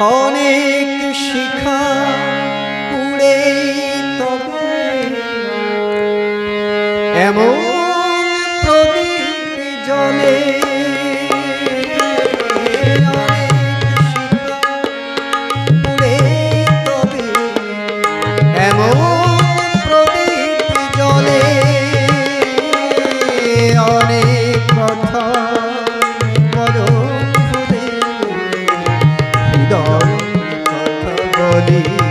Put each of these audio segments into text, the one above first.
অনেক শিখা পুড়ে তবে। এমন নদী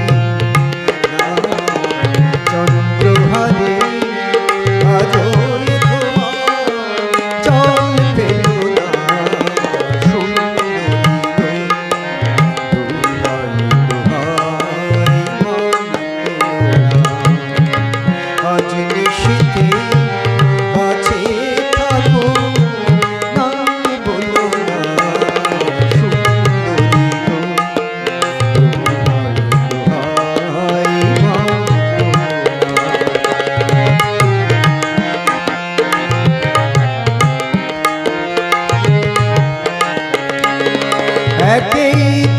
একেই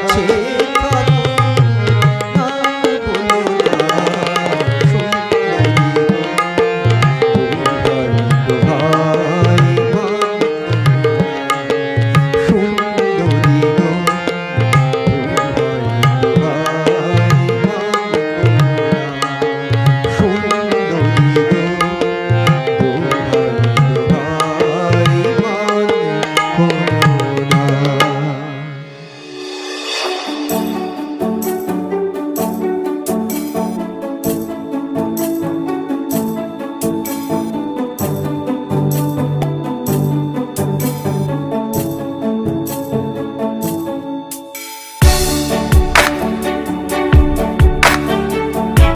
te